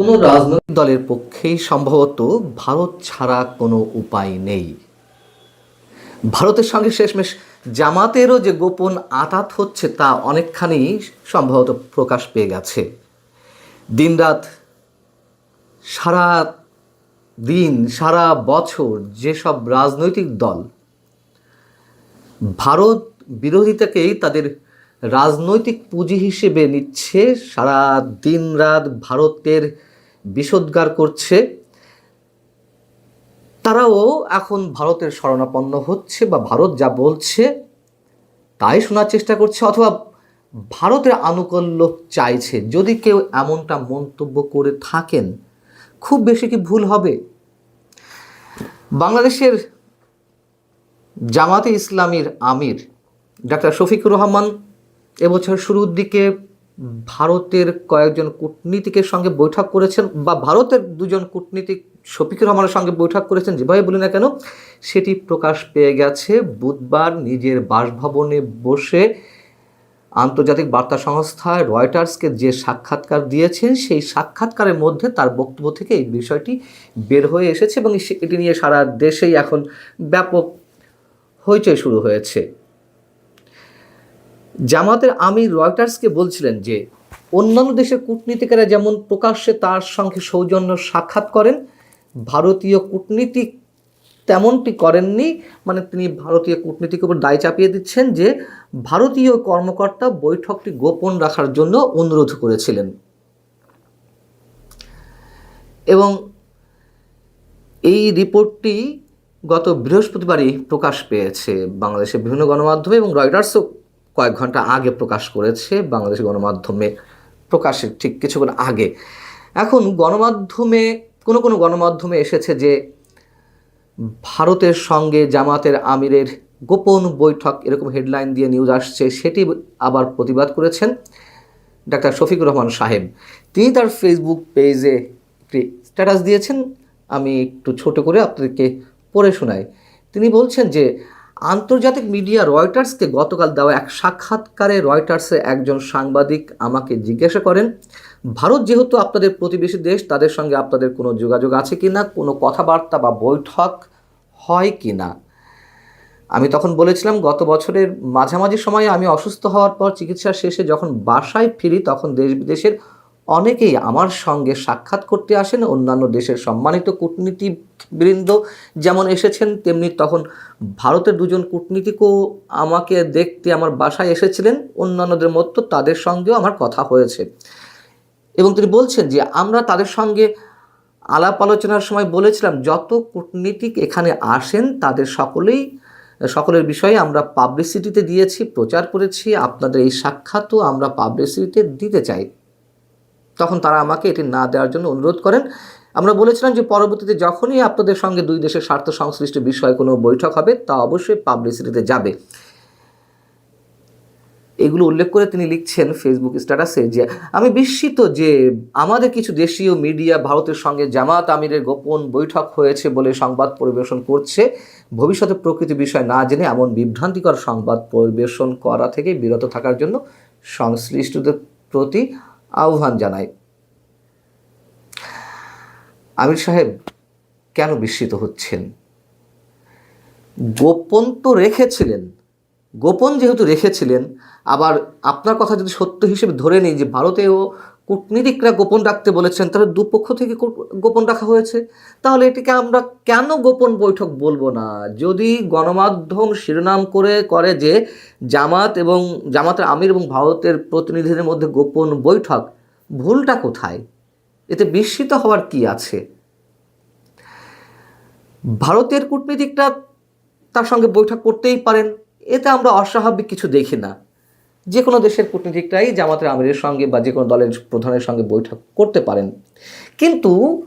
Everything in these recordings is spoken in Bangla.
কোনো রাজনৈতিক দলের পক্ষেই সম্ভবত ভারত ছাড়া কোনো উপায় নেই। ভারতের সঙ্গে শেষমেশ জামাতেরও যে গোপন আতাত হচ্ছে তা অনেকখানি সম্ভবত প্রকাশ পেয়ে গেছে। দিনরাত, সারা দিন, সারা বছর যেসব রাজনৈতিক দল ভারত বিরোধিতাকেই তাদের রাজনৈতিক পুঁজি হিসেবে নিচ্ছে, সারা দিন রাত ভারতের বিষোদ্গার করছে, তারাও এখন ভারতের শরণাপন্ন হচ্ছে বা ভারত যা বলছে তাই শোনার চেষ্টা করছে অথবা ভারতের আনুকূল্য চাইছে। যদি কেউ এমনটা মন্তব্য করে থাকেন, খুব বেশি কি ভুল হবে? বাংলাদেশের জামাতে ইসলামীর আমির ডাক্তার শফিকুর রহমান এবছর শুরুর দিকে ভারতের কয়েকজন কূটনীতিকের সঙ্গে বৈঠক করেছেন বা ভারতের দুজন কূটনীতিক শফিকুর রহমানের সঙ্গে বৈঠক করেছেন, যেভাবে বলি না কেন, সেটি প্রকাশ পেয়ে গেছে। বুধবার নিজের বাসভবনে বসে আন্তর্জাতিক বার্তা সংস্থা রয়টার্সকে যে সাক্ষাৎকার দিয়েছেন, সেই সাক্ষাৎকারের মধ্যে তার বক্তব্য থেকে এই বিষয়টি বের হয়ে এসেছে এবং এটি নিয়ে সারা দেশেই এখন ব্যাপক হইচই শুরু হয়েছে। জামাতের আমির রয়টার্সকে বলছিলেন যে, অন্যান্য দেশের কূটনীতিকেরা যেমন প্রকাশ্যে তার সঙ্গে সৌজন্য সাক্ষাৎ করেন, ভারতীয় কূটনীতিক তেমনটি করেননি। মানে তিনি ভারতীয় কূটনীতিকের উপর দায় চাপিয়ে দিচ্ছেন যে, ভারতীয় কর্মকর্তা বৈঠকটি গোপন রাখার জন্য অনুরোধ করেছিলেন। এবং এই রিপোর্টটি গত বৃহস্পতিবারই প্রকাশ পেয়েছে বাংলাদেশের বিভিন্ন গণমাধ্যমে এবং রয়টার্সও কয়েক ঘণ্টা আগে প্রকাশ করেছে বাংলাদেশ গণমাধ্যমে প্রকাশের ঠিক কিছুক্ষণ আগে। এখন গণমাধ্যমে, কোনো কোনো গণমাধ্যমে এসেছে যে ভারতের সঙ্গে জামাতের আমিরের গোপন বৈঠক, এরকম হেডলাইন দিয়ে নিউজ আসছে, সেটি আবার প্রতিবাদ করেছেন ডাক্তার শফিকুর রহমান সাহেব। তিনি তার ফেসবুক পেজে একটি স্ট্যাটাস দিয়েছেন। আমি একটু ছোট করে আপনাদেরকে পড়ে শোনাই। তিনি বলছেন যে আন্তর্জাতিক মিডিয়া রয়টার্সকে গতকাল দেওয়া এক সাক্ষাৎকারে রয়টার্সে একজন সাংবাদিক আমাকে জিজ্ঞাসা করেন, ভারত যেহেতু আপনাদের প্রতিবেশী দেশ, তাদের সঙ্গে আপনাদের কোনো যোগাযোগ আছে কি না কোনো কথাবার্তা বা বৈঠক হয় কি না আমি তখন বলেছিলাম, গত বছরের মাঝামাঝি সময়ে আমি অসুস্থ হওয়ার পর চিকিৎসা শেষে যখন বাসায় ফিরি, তখন দেশ বিদেশের অনেকেই আমার সঙ্গে সাক্ষাৎ করতে আসেন। অন্যান্য দেশের সম্মানিত কূটনীতিবৃন্দ যেমন এসেছেন, তেমনি তখন ভারতের দুজন কূটনীতিকও আমাকে দেখতে আমার বাসায় এসেছিলেন। অন্যান্যদের মতো তাদের সঙ্গেও আমার কথা হয়েছে। এবং তিনি বলছেন যে, আমরা তাদের সঙ্গে আলাপ আলোচনার সময় বলেছিলাম, যত কূটনীতিক এখানে আসেন, তাদের সকলেই, সকলের বিষয়ে আমরা পাবলিসিটিতে দিয়েছি, প্রচার করেছি, আপনাদের এই সাক্ষাৎও আমরা পাবলিসিটিতে দিতে চাই। তখন তারা আমাকে এটি না দেওয়ার জন্য অনুরোধ করেন। আমরা বলেছিলাম যে, পরবর্তীতে যখনই আপনাদের সঙ্গে দুই দেশের স্বার্থ সংশ্লিষ্ট বিষয়ে কোনো বৈঠক হবে, তা অবশ্যই পাবলিসিটিতে যাবে। এগুলো উল্লেখ করে তিনি লিখছেন ফেসবুক স্ট্যাটাসে যে, আমি বিস্মিত যে, আমাদের কিছু দেশীয় মিডিয়া ভারতের সঙ্গে জামাত আমিরের গোপন বৈঠক হয়েছে বলে সংবাদ পরিবেশন করছে। ভবিষ্যতে প্রকৃতি বিষয় না জেনে এমন বিভ্রান্তিকর সংবাদ পরিবেশন করা থেকে বিরত থাকার জন্য সংশ্লিষ্টদের প্রতি আহ্বান জানাই। আমির সাহেব, কেন বিস্মিত হচ্ছেন? গোপন তো রেখেছিলেন। গোপন যেহেতু রেখেছিলেন, আবার আপনার কথা যদি সত্য হিসেবে ধরে নিই যে ভারতেও কূটনীতিকরা গোপন রাখতে বলেছেন, তাহলে দুপক্ষ থেকে গোপন রাখা হয়েছে। তাহলে এটিকে আমরা কেন গোপন বৈঠক বলব না? যদি গণমাধ্যম শিরোনাম করে করে যে জামাত এবং জামাতের আমির এবং ভারতের প্রতিনিধিদের মধ্যে গোপন বৈঠক, ভুলটা কোথায়? এতে বিস্মিত হওয়ার কি আছে? ভারতের কূটনীতিকরা তার সঙ্গে বৈঠক করতেই পারেন, এতে আমরা অস্বাভাবিক কিছু দেখি না। যে কোনো দেশের কূটনীতিকরাই জামাতের আমিরের সঙ্গে বা যে কোনো দলের প্রধানের সঙ্গে বৈঠক করতে পারেন। কিন্তু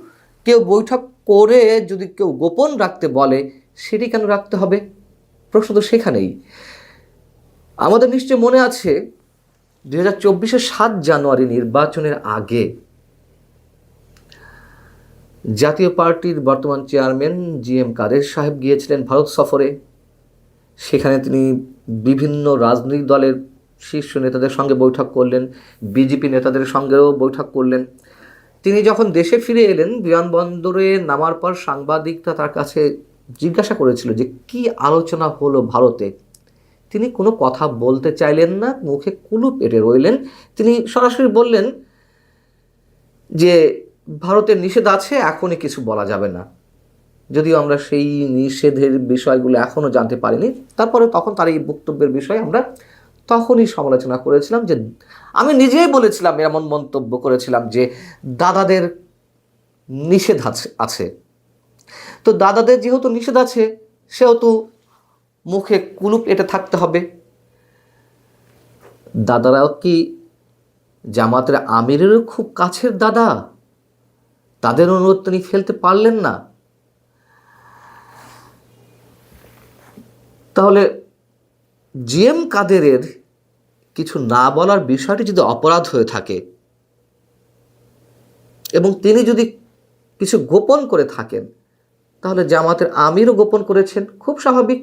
কেউ বৈঠক করে যদি কেউ গোপন রাখতে বলে, সেটি কেন রাখতে হবে? প্রশ্ন তো সেখানেই। আমাদের নিশ্চয় মনে আছে দু হাজার চব্বিশের সাত জানুয়ারি নির্বাচনের আগে জাতীয় পার্টির বর্তমান চেয়ারম্যান জি এম কাদের সাহেব গিয়েছিলেন ভারত সফরে। সেখানে তিনি বিভিন্ন রাজনৈতিক দলের শীর্ষ নেতাদের সঙ্গে বৈঠক করলেন, বিজেপি নেতাদের সঙ্গেও বৈঠক করলেন। তিনি যখন দেশে ফিরে এলেন, বিমানবন্দরে নামার পর সাংবাদিকরা তার কাছে জিজ্ঞাসা করেছিল যে, কি আলোচনা হলো ভারতে? তিনি কোনো কথা বলতে চাইলেন না, মুখে কুলু পেটে রইলেন। তিনি সরাসরি বললেন যে, ভারতের নিষেধ আছে, এখনই কিছু বলা যাবে না। যদিও আমরা সেই নিষেধের বিষয়গুলো এখনও জানতে পারিনি। তারপরে তখন তার এই বক্তব্যের বিষয়ে আমরা তখনই সমালোচনা করেছিলাম যে, আমি নিজেই বলেছিলাম, এমন মন্তব্য করেছিলাম যে, দাদাদের নিষেধ আছে তো দাদাদের যেহেতু নিষেধ আছে, সেহেতু মুখে কুলুপ এটা থাকতে হবে। দাদারাও কি জামাতের আমিরেরও খুব কাছের দাদা? তাদের অনুরোধ তিনি ফেলতে পারলেন না। তাহলে জিএম কাদেরের কিছু না বলার বিষয়টি যদি অপরাধ হয়ে থাকে এবং তিনি যদি কিছু গোপন করে থাকেন, তাহলে জামাতের আমিরও গোপন করেছেন, খুব স্বাভাবিক।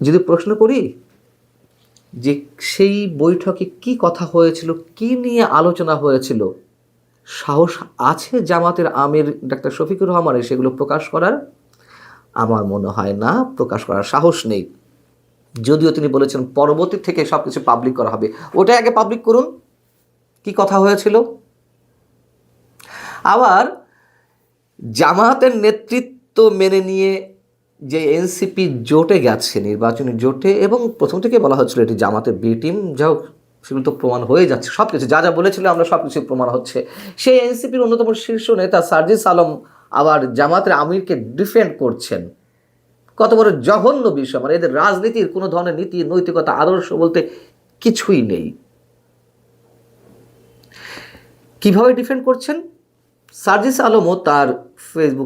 যদি প্রশ্ন করি যে সেই বৈঠকে কি কথা হয়েছিল, কি নিয়ে আলোচনা হয়েছিল, সাহস আছে জামাতের আমির ডাক্তার শফিকুর রহমানের সেগুলো প্রকাশ করার? আমার মনে হয় না, প্রকাশ করার সাহস নেই। যদিও তিনি বলেছেন পরবর্তী থেকে সব কিছু পাবলিক করা হবে। ওটা আগে পাবলিক করুন। কি কথা হয়েছিল? আবার জামাতের নেতৃত্ব মেনে নিয়ে যে এনসিপি জোটে গেছে, নির্বাচনী জোটে, এবং প্রথম থেকে বলা হচ্ছিল এটি জামাতের বি টিম যা হোক, সেগুলো তো প্রমাণ হয়ে যাচ্ছে। সব কিছু যা যা বলেছিল, আমরা সব কিছু প্রমাণ হচ্ছে। সেই এনসিপির অন্যতম শীর্ষ নেতা সার্জিস আলম আবার জামাতের আমিরকে ডিফেন্ড করছেন। কত বড় জঘন্য বিষয় মানে এদের রাজনীতির কোনো ধরনের নীতি, নৈতিকতা, আদর্শ বলতে কিছুই নেই। কীভাবে ডিফেন্ড করছেন? সার্জিস আলমও তার ফেসবুক